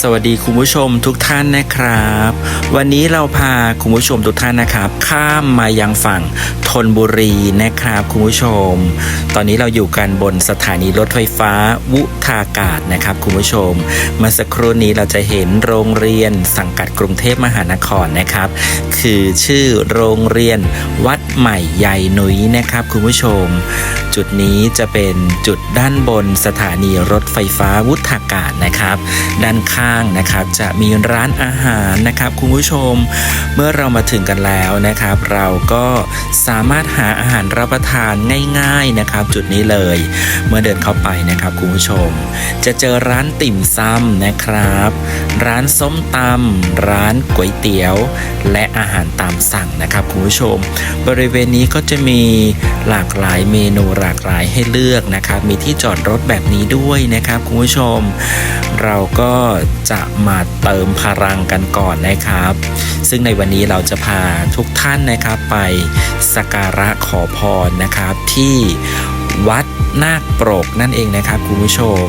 สวัสดีคุณผู้ชมทุกท่านนะครับ วันนี้เราพาคุณผู้ชมทุกท่านนะครับ ข้ามมายังฝั่งธนบุรีนะครับคุณผู้ชม ตอนนี้เราอยู่กันบนสถานีรถไฟฟ้าวุฒากาศนะครับคุณผู้ชมเมื่อสักครู่นี้เราจะเห็นโรงเรียนสังกัดกรุงเทพมหานครนะครับ คือชื่อโรงเรียนวัดใหม่ใหญ่หนุยนะครับคุณผู้ชม จุดนี้จะเป็นจุดด้านบนสถานีรถไฟฟ้าวุฒากาศนะครับ ด้านข้างนะครับ จะมีร้านอาหารนะครับคุณผู้ชม เมื่อเรามาถึงกันแล้วนะครับ เราก็สามารถหาอาหารรับประทานง่ายๆนะครับ จุดนี้เลย เมื่อเดินเข้าไปนะครับคุณผู้ชม จะเจอร้านติ่มซำนะครับ ร้านส้มตำร้านก๋วยเตี๋ยว และอาหารตามสั่งนะครับคุณผู้ชม บริเวณนี้ก็จะมีหลากหลายเมนูหลากหลายให้เลือกนะครับ มีที่จอดรถแบบนี้ด้วยนะครับคุณผู้ชม เราก็จะมาเติมพลังกันก่อนนะครับ ซึ่งในวันนี้เราจะพาทุกท่านนะครับไปสักการะขอพรนะครับ ที่วัดนาคปรกนั่นเองนะครับคุณผู้ชม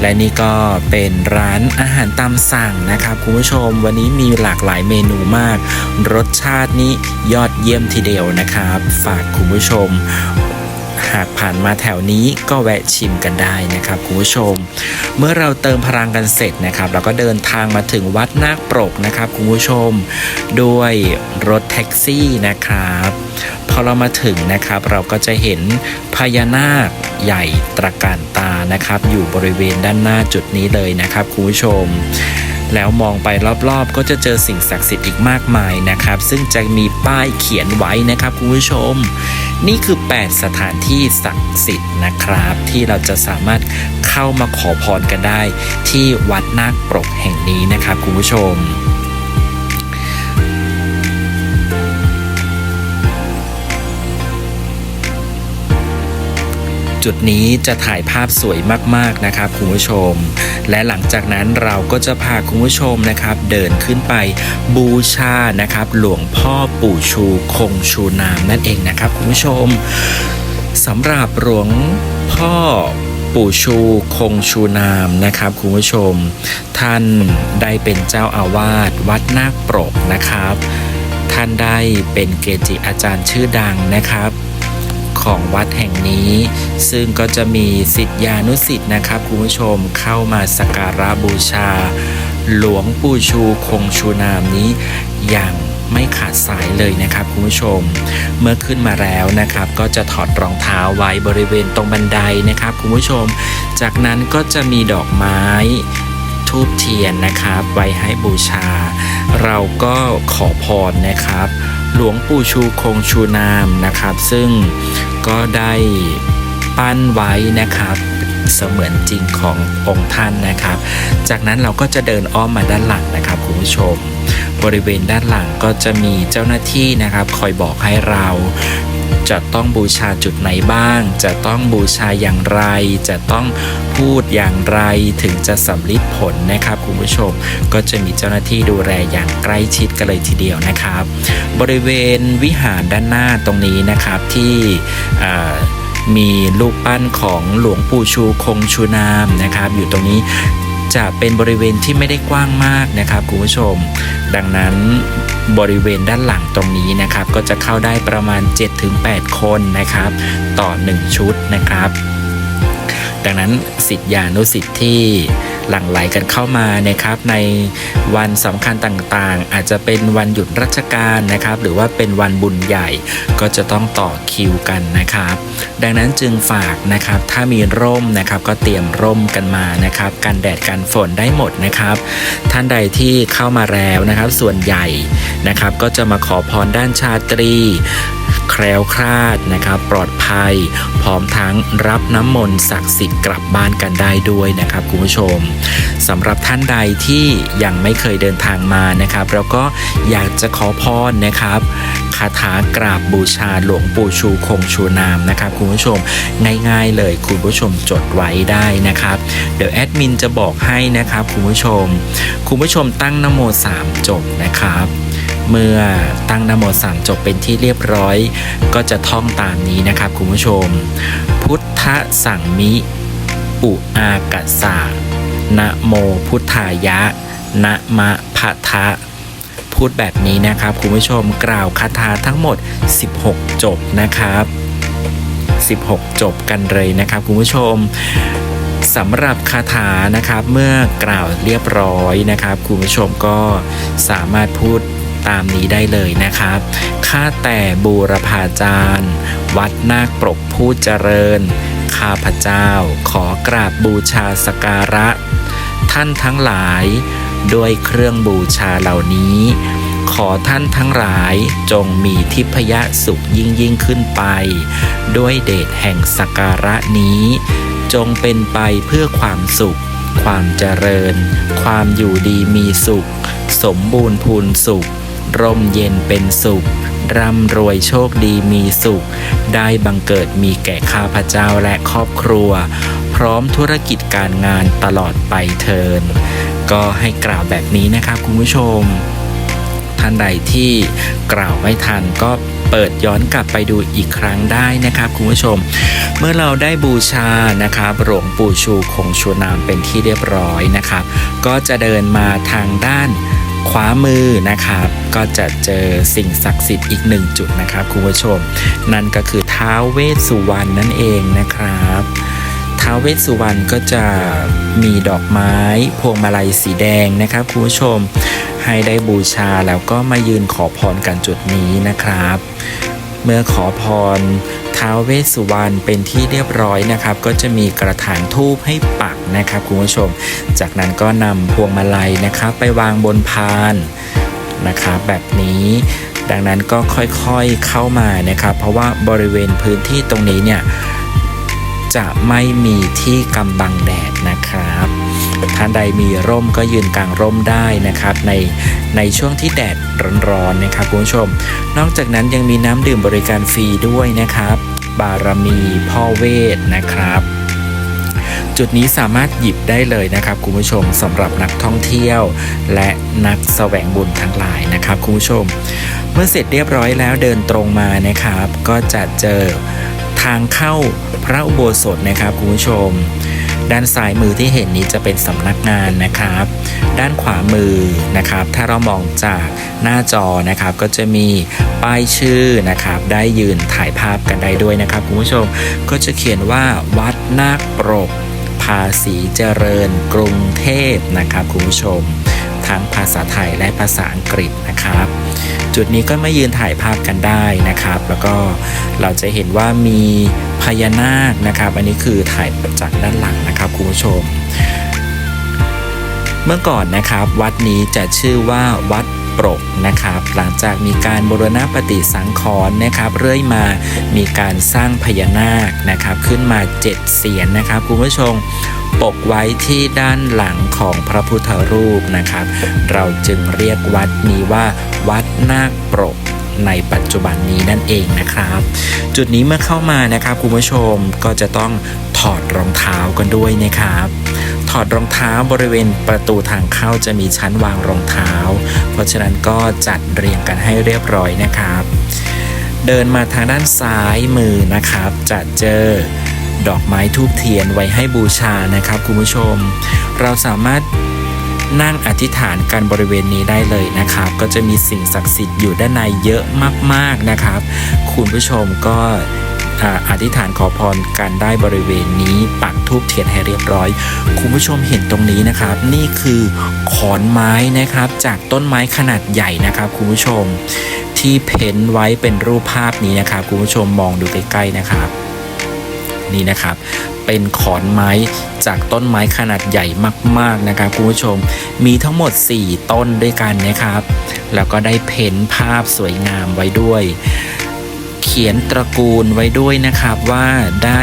และนี่ก็เป็นร้านอาหารตามสั่งนะครับคุณผู้ชมวันนี้มีหลากหลายเมนูมาก รสชาตินี้ยอดเยี่ยมทีเดียวนะครับ ฝากคุณผู้ชม หากผ่านมาแถวนี้ก็แวะชิมกันได้นะครับคุณผู้ชม เมื่อเราเติมพลังกันเสร็จนะครับ เราก็เดินทางมาถึงวัดนาคปรกนะครับคุณผู้ชม ด้วยรถแท็กซี่นะครับพอเรามาถึงนะครับ เราก็จะเห็นพญานาคใหญ่ตระการตานะครับ อยู่บริเวณด้านหน้าจุดนี้เลยนะครับคุณผู้ชมแล้วมองไปรอบๆ ก็จะเจอสิ่งศักดิ์สิทธิ์อีกมากมายนะครับ ซึ่งจะมีป้ายเขียนไว้นะครับคุณผู้ชม นี่คือ 8 สถานที่ศักดิ์สิทธิ์นะครับ ที่เราจะสามารถเข้ามาขอพรกันได้ ที่วัดนาคปรกแห่งนี้นะครับคุณผู้ชม จุดนี้จะถ่ายภาพสวยมากๆนะครับคุณผู้ชม และหลังจากนั้นเราก็จะพาคุณผู้ชมนะครับเดินขึ้นไปบูชานะครับหลวงพ่อปู่ชูคงชูนามนั่นเองนะครับคุณผู้ชมสำหรับหลวงพ่อปู่ชูคงชูนามนะครับคุณผู้ชม ท่านได้เป็นเจ้าอาวาสวัดนาคปรกนะครับ ท่านได้เป็นเกจิอาจารย์ชื่อดังนะครับ ของวัดแห่งนี้ ซึ่งก็จะมีสิทธิานุสิทธ์นะครับคุณผู้ชมเข้ามาสักการะบูชา หลวงปู่ชูคงชูนามนี้อย่างไม่ขาดสายเลยนะครับคุณผู้ชม เมื่อขึ้นมาแล้วนะครับ ก็จะถอดรองเท้าไว้บริเวณตรงบันไดนะครับคุณผู้ชม จากนั้นก็จะมีดอกไม้ทูบเทียนนะครับ ไว้ให้บูชา เราก็ขอพรนะครับ หลวงปู่ชูคงชูนามนะครับ ซึ่งก็ได้ปั้นไว้นะครับ เสมือนจริงขององค์ท่านนะครับ จากนั้นเราก็จะเดินอ้อมมาด้านหลังนะครับคุณผู้ชม บริเวณด้านหลังก็จะมีเจ้าหน้าที่นะครับ คอยบอกให้เราจะต้องบูชาจุดไหนบ้าง จะต้องบูชาอย่างไร จะต้องพูดอย่างไรถึงจะสำลิดผลนะครับคุณผู้ชม ก็จะมีเจ้าหน้าที่ดูแลอย่างใกล้ชิดกันเลยทีเดียวนะครับ บริเวณวิหารด้านหน้าตรงนี้นะครับที่ มีรูปปั้นของหลวงปู่ชูคงชูนามนะครับ อยู่ตรงนี้จะเป็นบริเวณที่ไม่ได้กว้างมากนะครับคุณผู้ชม ดังนั้นบริเวณด้านหลังตรงนี้นะครับ ก็จะเข้าได้ประมาณ 7-8 คนนะครับ ต่อ 1 ชุดนะครับ ดังนั้นสิทธิานุสิทธิ์ที่ หลั่งไหลกันเข้ามานะครับในวันสำคัญต่างๆ อาจจะเป็นวันหยุดราชการนะครับ หรือว่าเป็นวันบุญใหญ่ก็จะต้องต่อคิวกันนะครับ ดังนั้นจึงฝากนะครับถ้ามีร่มนะครับก็เตรียมร่มกันมานะครับกันแดดกันฝนได้หมดนะครับ ท่านใดที่เข้ามาแล้วนะครับส่วนใหญ่นะครับ ก็จะมาขอพรด้านชาตรี แคล้วคลาดนะครับ ปลอดภัย พร้อมทั้งรับน้ำมนต์ศักดิ์สิทธิ์กลับบ้านกันได้ด้วยนะครับคุณผู้ชมสำหรับท่านใดที่ยังไม่เคยเดินทางมานะครับแล้วก็อยากจะขอพรนะครับคาถากราบบูชาหลวงปู่ชูคงชูนามนะครับคุณผู้ชมง่ายๆเลยคุณผู้ชมจดไว้ได้นะครับ เดี๋ยวแอดมินจะบอกให้นะครับคุณผู้ชม คุณผู้ชมตั้งนโมสามจบนะครับ เมื่อตั้งนโมสามจบเป็นที่เรียบร้อย ก็จะท่องตามนี้นะครับคุณผู้ชม พุทธสังมิ อุอากาสานะโมพุทธายะ นะมะพะทะพูดแบบนี้นะครับคุณผู้ชมกล่าวคาถาทั้งหมด 16 จบนะครับ 16 จบกันเลยนะครับคุณผู้ชมสำหรับคาถานะครับเมื่อกล่าวเรียบร้อยนะครับคุณผู้ชมก็สามารถพูด ตามนี้ได้เลยนะครับ ข้าแต่บูรพาจารย์ วัดนาคปรกผู้เจริญ ข้าพเจ้าขอกราบบูชาสการะ ท่านทั้งหลายด้วยเครื่องบูชาเหล่านี้ ขอท่านทั้งหลายจงมีทิพยสุขยิ่งยิ่งขึ้นไป ด้วยเดชแห่งสกการะนี้ จงเป็นไปเพื่อความสุข ความเจริญ ความอยู่ดีมีสุข สมบูรณ์พูนสุข ร่มเย็นเป็นสุข ร่ำรวยโชคดีมีสุข ได้บังเกิดมีแก่ข้าพเจ้าและครอบครัว พร้อมธุรกิจการงานตลอดไปเทิน ก็ให้กล่าวแบบนี้นะครับคุณผู้ชม ท่านใดที่กล่าวไม่ทันก็เปิดย้อนกลับไปดูอีกครั้งได้นะครับคุณผู้ชม เมื่อเราได้บูชานะครับหลวงปู่ชูคงชูนามเป็นที่เรียบร้อยนะครับ ก็จะเดินมาทางด้าน ขวามือนะครับ ก็จะเจอสิ่งศักดิ์สิทธิ์อีกหนึ่งจุดนะครับคุณผู้ชม นั่นก็คือท้าวเวสสุวรรณนั่นเองนะครับท้าวเวสสุวรรณก็จะมีดอกไม้พวงมาลัยสีแดงนะครับคุณผู้ชมให้ได้บูชาแล้วก็มายืนขอพรกันจุดนี้นะครับ เมื่อขอพร ท้าวเวสสุวรรณเป็นที่เรียบร้อยนะครับ ก็จะมีกระถางทูบให้ปักนะครับคุณผู้ชม จากนั้นก็นำพวงมาลัยนะครับ ไปวางบนพานนะครับแบบนี้ดังนั้นก็ค่อยๆเข้ามานะครับ เพราะว่าบริเวณพื้นที่ตรงนี้เนี่ยจะไม่มีที่กำบังแดดนะครับ ท่านใดมีร่มก็ยืนกลางร่มได้นะครับในในช่วงที่แดดร้อนๆนะครับคุณผู้ชม นอกจากนั้นยังมีน้ำดื่มบริการฟรีด้วยนะครับ บารมีพ่อเวทนะครับ จุดนี้สามารถหยิบได้เลยนะครับคุณผู้ชมสำหรับนักท่องเที่ยว และนักแสวงบุญทั้งหลายนะครับคุณผู้ชม เมื่อเสร็จเรียบร้อยแล้วเดินตรงมานะครับ ก็จะเจอทางเข้าพระอุโบสถนะครับคุณผู้ชม ด้านซ้ายมือที่เห็นนี้จะเป็นสำนักงานนะครับ ด้านขวามือนะครับ ถ้าเรามองจากหน้าจอนะครับ ก็จะมีป้ายชื่อนะครับ ได้ยืนถ่ายภาพกันได้ด้วยนะครับคุณผู้ชมก็จะเขียนว่าวัดนาคปรก ภาษีเจริญ กรุงเทพนะครับคุณผู้ชม ทั้งภาษาไทยและภาษาอังกฤษนะครับ จุดนี้ก็มายืนถ่ายภาพกันได้นะครับ แล้วก็เราจะเห็นว่ามีพญานาคนะครับ อันนี้คือถ่ายจากด้านหลังนะครับคุณผู้ชม เมื่อก่อนนะครับ วัดนี้จะชื่อว่าวัด ปรกนะครับ หลังจากมีการบูรณปฏิสังขรณ์นะครับ เรื่อยมามีการสร้างพญานาคนะครับ ขึ้นมาเจ็ดเสียนนะครับคุณผู้ชมปกไว้ที่ด้านหลังของพระพุทธรูปนะครับ เราจึงเรียกวัดนี้ว่าวัดนาคปรกในปัจจุบันนี้นั่นเองนะครับ จุดนี้เมื่อเข้ามานะครับคุณผู้ชมก็จะต้องถอดรองเท้ากันด้วยนะครับ อดรองเท้าบริเวณประตูทางเข้าจะมีชั้นวางรองเท้า เพราะฉะนั้นก็จัดเรียงกันให้เรียบร้อยนะครับ เดินมาทางด้านซ้ายมือนะครับ จะเจอดอกไม้ทูบเทียนไว้ให้บูชานะครับคุณผู้ชม เราสามารถนั่งอธิษฐานกันบริเวณนี้ได้เลยนะครับ ก็จะมีสิ่งศักดิ์สิทธิ์อยู่ด้านในเยอะมากๆนะครับ คุณผู้ชมก็ อาธิษฐานขอพรกันได้บริเวณนี้ปักทูบเทียนให้เรียบร้อย คุณผู้ชมเห็นตรงนี้นะครับ นี่คือขอนไม้นะครับ จากต้นไม้ขนาดใหญ่นะครับ คุณผู้ชม ที่เพ้นไว้เป็นรูปภาพนี้นะครับ คุณผู้ชมมองดูใกล้ๆนะครับ นี่นะครับเป็นขอนไม้จากต้นไม้ขนาดใหญ่มาก ๆ นะครับคุณผู้ชม มีทั้งหมด 4 ต้นด้วยกันนะครับ แล้วก็ได้เพ้นภาพสวยงามไว้ด้วย ขียนตระกูลไว้ด้วยนะครับว่าได้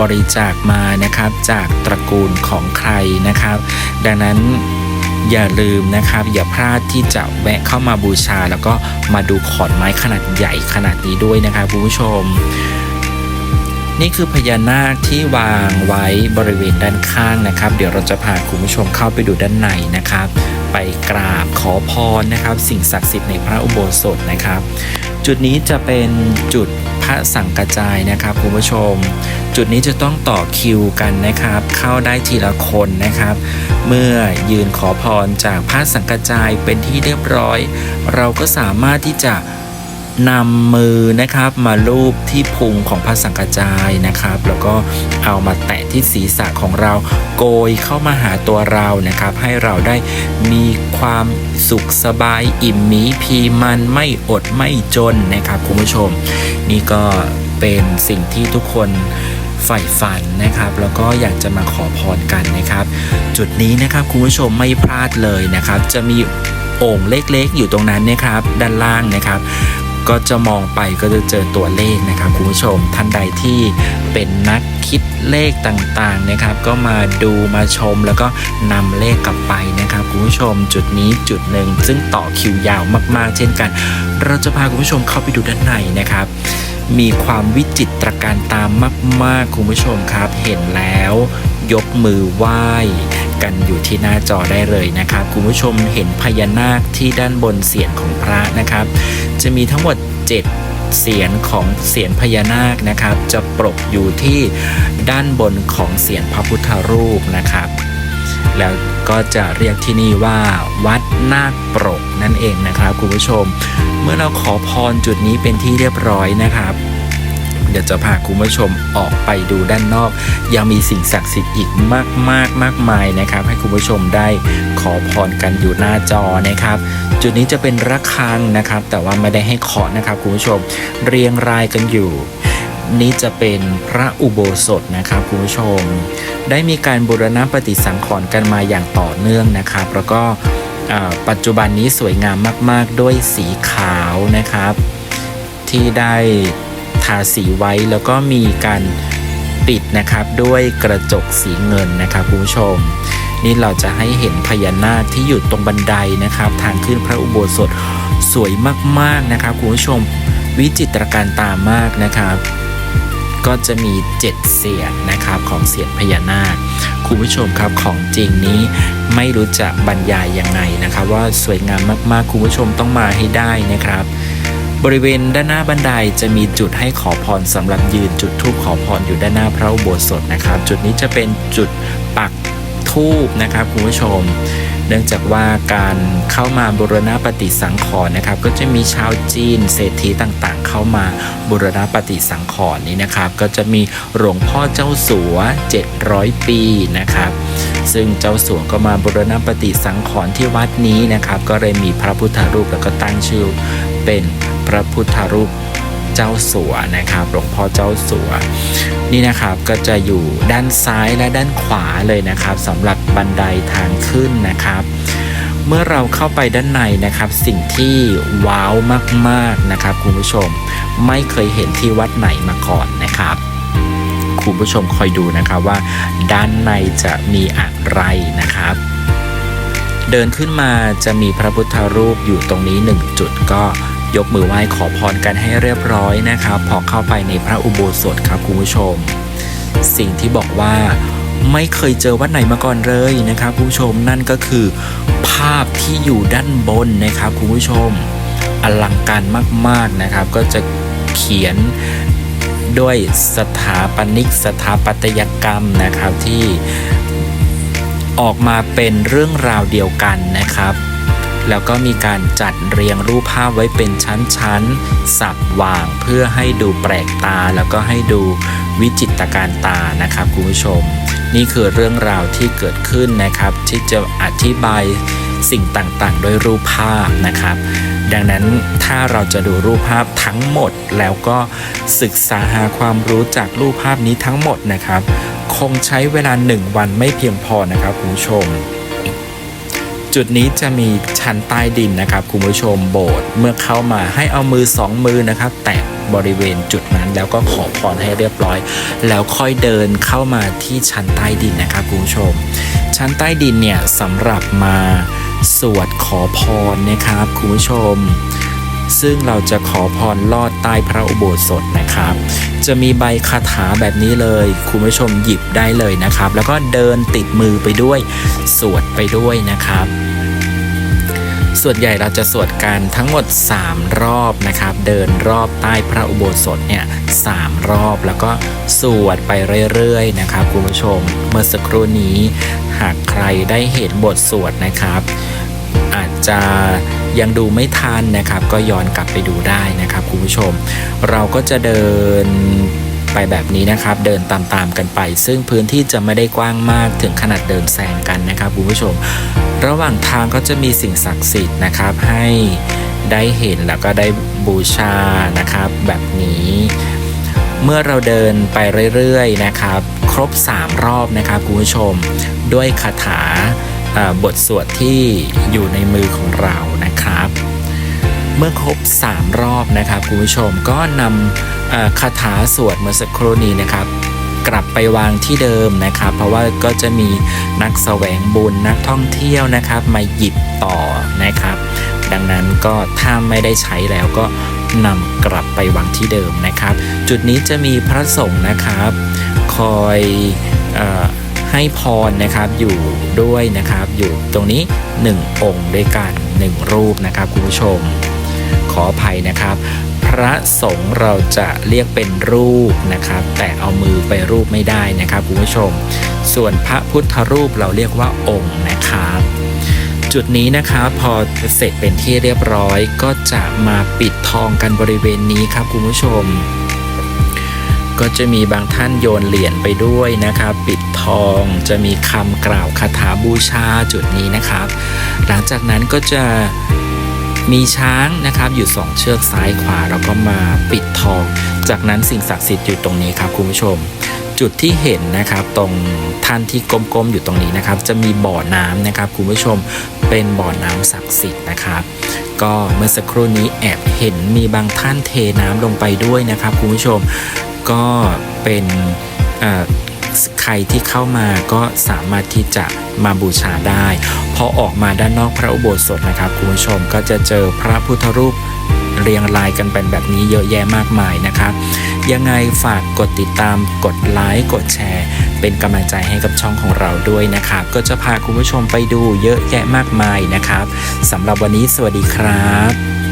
บริจาคมานะครับจากตระกูลของใครนะครับ ดังนั้นอย่าลืมนะครับ อย่าพลาดที่จะแวะเข้ามาบูชา แล้วก็มาดูขอนไม้ขนาดใหญ่ขนาดนี้ด้วยนะครับคุณผู้ชม นี่คือพญานาคที่วางไว้บริเวณด้านข้างนะครับ เดี๋ยวเราจะพาคุณผู้ชมเข้าไปดูด้านในนะครับ ไปกราบขอพรนะครับ สิ่งศักดิ์สิทธิ์ในพระอุโบสถนะครับ จุดนี้จะเป็นจุดพระสังกระจายนะครับคุณผู้ชม จุดนี้จะต้องต่อคิวกันนะครับ เข้าได้ทีละคนนะครับ เมื่อยืนขอพรจากพระสังกระจายเป็นที่เรียบร้อย เราก็สามารถที่จะ นำมือนะครับมาลูบที่พุงของพระสังกจายนะครับ แล้วก็เอามาแตะที่ศีรษะของเราโกยเข้ามาหาตัวเรานะครับ ให้เราได้มีความสุขสบายอิ่มหมีพีมันไม่อดไม่จนนะครับคุณผู้ชม นี่ก็เป็นสิ่งที่ทุกคนใฝ่ฝันนะครับ แล้วก็อยากจะมาขอพรกันนะครับ จุดนี้นะครับคุณผู้ชมไม่พลาดเลยนะครับ จะมีโอ่งเล็กๆ อยู่ตรงนั้นนะครับ ด้านล่างนะครับ ก็จะมองไปก็จะเจอตัวเลขนะครับคุณผู้ชมท่านใดที่เป็นนักคิดเลขต่างๆนะครับ ก็มาดูมาชมแล้วก็นำเลขกลับไปนะครับคุณผู้ชมจุดนี้จุดหนึ่งซึ่งต่อคิวยาวมากๆ เช่นกัน เราจะพาคุณผู้ชมเข้าไปดูด้านในนะครับมีความวิจิตรการตามมาก ๆ คุณผู้ชมครับ เห็นแล้ว ยกมือไหว้ กันอยู่ที่หน้าจอได้เลยนะครับคุณผู้ชมเห็นพญานาคที่ด้านบนเสียนของพระนะครับ จะมีทั้งหมด 7เสียนของเสียนพญานาคนะครับ จะปรกอยู่ที่ด้านบนของเสียนพระพุทธรูปนะครับ แล้วก็จะเรียกที่นี่ว่า วัดนาคปรกนั่นเองนะครับคุณผู้ชม เมื่อเราขอพรจุดนี้เป็นที่เรียบร้อยนะครับ เดี๋ยวจะพาคุณผู้ชมออกไปดูด้านนอก ยังมีสิ่งศักดิ์สิทธิ์อีกมากมากมากมายนะครับ ให้คุณผู้ชมได้ขอพรกันอยู่หน้าจอนะครับ จุดนี้จะเป็นระฆังนะครับ แต่ว่าไม่ได้ให้เคาะนะครับคุณผู้ชมเรียงรายกันอยู่นี่จะเป็นพระอุโบสถนะครับคุณผู้ชม ได้มีการบูรณะปฏิสังขรณ์กันมาอย่างต่อเนื่องนะครับ แล้วก็ปัจจุบันนี้สวยงามมาก ๆ ด้วยสีขาวนะครับ ที่ได้ ทาสีไว้แล้วก็มีการปิดนะครับด้วยกระจกสีเงินนะครับคุณผู้ชม นี่เราจะให้เห็นพญานาคที่อยู่ตรงบันไดนะครับ ทางขึ้นพระอุโบสถสวยมากๆนะครับคุณผู้ชมวิจิตรการตามากนะครับ ก็จะมี 7 เสียนนะครับของเสียนพญานาคคุณผู้ชมครับของจริงนี้ไม่รู้จะบรรยายยังไงนะครับ ว่าสวยงามมากๆคุณผู้ชมต้องมาให้ได้นะครับ บริเวณด้านหน้าบันไดจะมีจุดให้ขอพรสำหรับยืนจุดทูปขอพรอยู่ด้านหน้าพระอุโบสถนะครับ จุดนี้จะเป็นจุดปักทูปนะครับคุณผู้ชม เนื่องจากว่าการเข้ามาบูรณะปฏิสังขรณ์นะครับ ก็จะมีชาวจีนเศรษฐีต่างๆ เข้ามาบูรณะปฏิสังขรณ์นี้นะครับ ก็จะมีหลวงพ่อเจ้าสัว 700 ปีนะครับ ซึ่งเจ้าสัวก็มาบูรณะปฏิสังขรณ์ที่วัดนี้นะครับ ก็เลยมีพระพุทธรูปแล้วก็ตั้งชื่อเป็น พระพุทธรูปเจ้าสัวนะครับหลวงพ่อเจ้าสัว นี่นะครับก็จะอยู่ด้านซ้ายและด้านขวาเลยนะครับสำหรับบันไดทางขึ้นนะครับ เมื่อเราเข้าไปด้านในนะครับ สิ่งที่ว้าวมากๆนะครับคุณผู้ชมไม่เคยเห็นที่วัดไหนมาก่อนนะครับคุณผู้ชมคอยดูนะครับว่า ด้านในจะมีอะไรนะครับเดินขึ้นมาจะมีพระพุทธรูปอยู่ตรงนี้หนึ่งจุดก็ ยกมือไหว้ขอพรกันให้เรียบร้อยนะครับ พอเข้าไปในพระอุโบสถครับคุณผู้ชม สิ่งที่บอกว่าไม่เคยเจอวัดไหนมาก่อนเลยนะครับคุณผู้ชมนั่นก็คือภาพที่อยู่ด้านบนนะครับคุณผู้ชม อลังการมากๆนะครับ ก็จะเขียนด้วยสถาปนิกสถาปัตยกรรมนะครับที่ออกมาเป็นเรื่องราวเดียวกันนะครับ แล้วก็มีการจัดเรียงรูปภาพไว้เป็นชั้นๆ สับวางเพื่อให้ดูแปลกตา แล้วก็ให้ดูวิจิตรการตานะครับคุณผู้ชม นี่คือเรื่องราวที่เกิดขึ้นนะครับ ที่จะอธิบายสิ่งต่างๆ ด้วยรูปภาพนะครับดังนั้นถ้าเราจะดูรูปภาพทั้งหมดแล้วก็ศึกษาหาความรู้จากรูปภาพนี้ทั้งหมดนะครับ คงใช้เวลาหนึ่งวันไม่เพียงพอนะครับคุณผู้ชม จุดนี้จะมีชั้นใต้ดินนะครับคุณผู้ชมโบสถ์เมื่อเข้ามาให้เอามือสองมือนะครับ แตะบริเวณจุดนั้นแล้วก็ขอพรให้เรียบร้อย แล้วค่อยเดินเข้ามาที่ชั้นใต้ดินนะครับคุณผู้ชม ชั้นใต้ดินเนี่ยสำหรับมาสวดขอพรนะครับคุณผู้ชม ซึ่งเราจะขอพรลอดใต้พระอุโบสถนะครับ จะมีใบคาถาแบบนี้เลย คุณผู้ชมหยิบได้เลยนะครับ แล้วก็เดินติดมือไปด้วย สวดไปด้วยนะครับส่วนใหญ่เราจะสวดกันทั้งหมด 3 รอบนะครับ เดินรอบใต้พระอุโบสถเนี่ยสามรอบแล้วก็สวดไปเรื่อยๆนะครับคุณผู้ชม เมื่อสักครู่นี้หากใครได้เห็นบทสวดนะครับ อาจจะ ยังดูไม่ทันนะครับ ก็ย้อนกลับไปดูได้นะครับคุณผู้ชม เราก็จะเดินไปแบบนี้นะครับเดินตามๆกันไป ซึ่งพื้นที่จะไม่ได้กว้างมากถึงขนาดเดินแซงกันนะครับคุณผู้ชม ระหว่างทางก็จะมีสิ่งศักดิ์สิทธิ์นะครับ ให้ได้เห็นแล้วก็ได้บูชานะครับ แบบนี้ เมื่อเราเดินไปเรื่อยๆนะครับ ครบ 3 รอบนะครับคุณผู้ชม ด้วยคาถาอ่อบทสวดที่อยู่ในมือของเรานะ เมื่อครบ 3 รอบนะครับคุณผู้ชมก็นำคาถาสวดเมื่อสักครู่นี้นะครับกลับไปวางที่เดิมนะครับ เพราะว่าก็จะมีนักแสวงบุญนักท่องเที่ยวนะครับ มาหยิบต่อนะครับ ดังนั้นก็ถ้าไม่ได้ใช้แล้วก็นำกลับไปวางที่เดิมนะครับ จุดนี้จะมีพระสงฆ์นะครับ คอยอให้พรนะครับอยู่ด้วยนะครับ อยู่ตรงนี้ 1 องค์ด้วยกัน 1 รูปนะครับคุณผู้ชม ขออภัยนะครับ พระสงฆ์เราจะเรียกเป็นรูปนะครับ แต่เอามือไปรูปไม่ได้นะครับคุณผู้ชม ส่วนพระพุทธรูปเราเรียกว่าองค์นะครับจุดนี้นะครับพอเสร็จเป็นที่เรียบร้อยก็จะมาปิดทองกันบริเวณนี้ครับคุณผู้ชม ก็จะมีบางท่านโยนเหรียญไปด้วยนะครับ ปิดทองจะมีคำกล่าวคาถาบูชาจุดนี้นะครับ หลังจากนั้นก็จะ มีช้างนะครับอยู่สองเชือกซ้ายขวาแล้วก็มาปิดทอง จากนั้นสิ่งศักดิ์สิทธิ์อยู่ตรงนี้ครับคุณผู้ชม จุดที่เห็นนะครับตรงท่านที่กลมๆอยู่ตรงนี้นะครับ จะมีบ่อน้ำนะครับคุณผู้ชมเป็นบ่อน้ำศักดิ์สิทธิ์นะครับ ก็เมื่อสักครู่นี้แอบเห็นมีบางท่านเทน้ำลงไปด้วยนะครับคุณผู้ชมก็เป็นอ่อ ใครที่เข้ามาก็สามารถที่จะมาบูชาได้ พอออกมาด้านนอกพระอุโบสถนะครับคุณผู้ชมก็จะเจอพระพุทธรูปเรียงรายกันเป็นแบบนี้เยอะแยะมากมายนะครับ ยังไงฝากกดติดตามกดไลค์กดแชร์ เป็นกำลังใจให้กับช่องของเราด้วยนะครับ ก็จะพาคุณผู้ชมไปดูเยอะแยะมากมายนะครับสำหรับวันนี้สวัสดีครับ